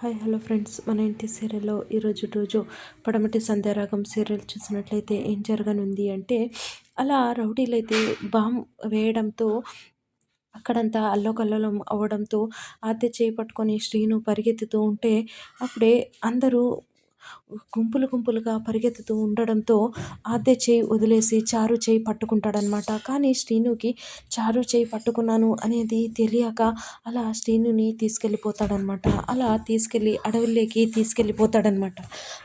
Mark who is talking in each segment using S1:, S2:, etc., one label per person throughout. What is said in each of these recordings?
S1: Hi hello friends. మన ఇంటి సీరియల్లో ఈరోజు రోజు పడమటి సంధ్యారాగం సీరియల్ చూసినట్లయితే ఏం జరగనుంది అంటే అలా రౌడీలైతే బాంబ్ వేయడంతో అక్కడంతా అల్లకల్లోలం అవ్వడంతో ఆద్య చేపట్టుకొని పట్టుకొని శ్రీను పరిగెత్తుతూ ఉంటే అప్పుడే అందరూ గుంపులు గుంపులుగా పరిగెత్తుతూ ఉండడంతో ఆద్య చేయి వదిలేసి చారు చేయి పట్టుకుంటాడనమాట కానీ శ్రీనుకి చారు చేయి పట్టుకున్నాను అనేది తెలియక అలా శ్రీనుని తీసుకెళ్ళిపోతాడనమాట అలా తీసుకెళ్ళి అడవుల్లోకి తీసుకెళ్ళిపోతాడనమాట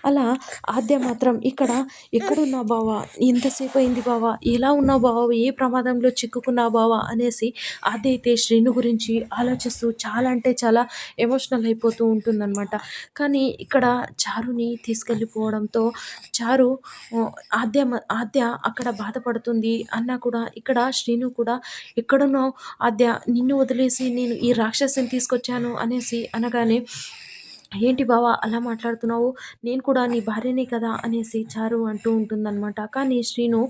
S1: అలా ఆద్య మాత్రం ఇక్కడ ఎక్కడున్నా బావా? ఎంతసేపు అయింది బావా? ఎలా ఉన్నావు బావా? ఏ ప్రమాదంలో చిక్కుకున్నా బావా? అనేసి ఆద్య అయితే శ్రీను గురించి ఆలోచిస్తూ చాలా అంటే చాలా ఎమోషనల్ అయిపోతూ ఉంటుందన్నమాట. కానీ ఇక్కడ చారుని తీసుకెళ్ళిపోవడంతో చారు ఆద్య ఆద్య అక్కడ బాధపడుతుంది అన్న కూడా ఇక్కడ శ్రీను కూడా ఎక్కడున్నావు? ఆద్య నిన్ను వదిలేసి నేను ఈ రాక్షసిని తీసుకొచ్చాను అనేసి అనగానే ఏంటి బావా అలా మాట్లాడుతున్నావు? నేను కూడా నీ భార్యనే కదా అనేసి చారు అంటూ ఉంటుందన్నమాట. కానీ శ్రీను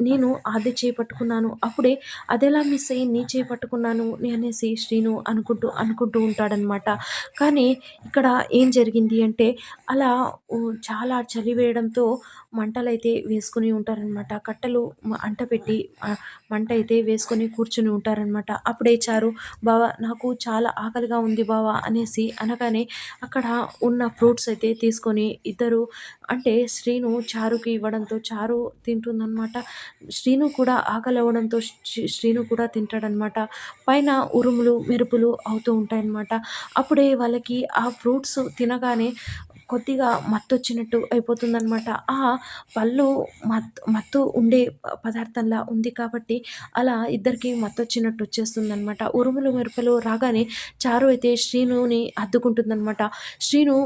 S1: నేను ఆది చేపట్టుకున్నాను. అప్పుడే అదెలా మిస్ అయ్యి నీ చేపట్టుకున్నాను అనేసి శ్రీను అనుకుంటూ అనుకుంటూ ఉంటాడనమాట కానీ ఇక్కడ ఏం జరిగింది అంటే అలా చాలా చలి వేయడంతో మంటలైతే వేసుకుని ఉంటారనమాట కట్టెలు అంట పెట్టి మంట అయితే వేసుకొని కూర్చుని ఉంటారనమాట అప్పుడే చారు బావా నాకు చాలా ఆకలిగా ఉంది బావా అనేసి అనగానే అక్కడ ఉన్న ఫ్రూట్స్ అయితే తీసుకొని ఇద్దరు అంటే శ్రీను చారుకి ఇవ్వడంతో చారు తింటుందన్నమాట. శ్రీను కూడా ఆకలి అవ్వడంతో శ్రీను కూడా తింటాడనమాట పైన ఉరుములు మెరుపులు అవుతూ ఉంటాయన్నమాట. అప్పుడే వాళ్ళకి ఆ ఫ్రూట్స్ తినగానే కొద్దిగా మత్తు వచ్చినట్టు అయిపోతుందనమాట ఆ పళ్ళు మత్తు మత్తు ఉండే పదార్థంలా ఉంది కాబట్టి అలా ఇద్దరికి మత్తు వచ్చినట్టు వచ్చేస్తుందనమాట ఉరుములు మెరుపులు రాగానే చారు అయితే శ్రీనుని అద్దుకుంటుందనమాట శ్రీను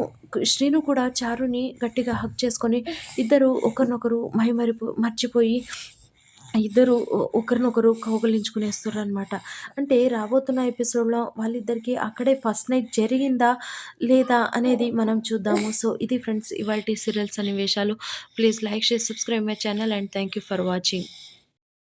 S1: శ్రీను కూడా చారుని గట్టిగా హక్ చేసుకొని ఇద్దరు ఒకరినొకరు మైమరిపు మర్చిపోయి ఇద్దరు ఒకరినొకరు కౌగలించుకునేస్తారు అనమాట అంటే రాబోతున్న ఎపిసోడ్లో వాళ్ళిద్దరికీ అక్కడే ఫస్ట్ నైట్ జరిగిందా లేదా అనేది మనం చూద్దాము. సో ఇది ఫ్రెండ్స్ ఇవాళ సీరియల్స్ అనే విషయాలు please like share subscribe my channel and thank you for watching.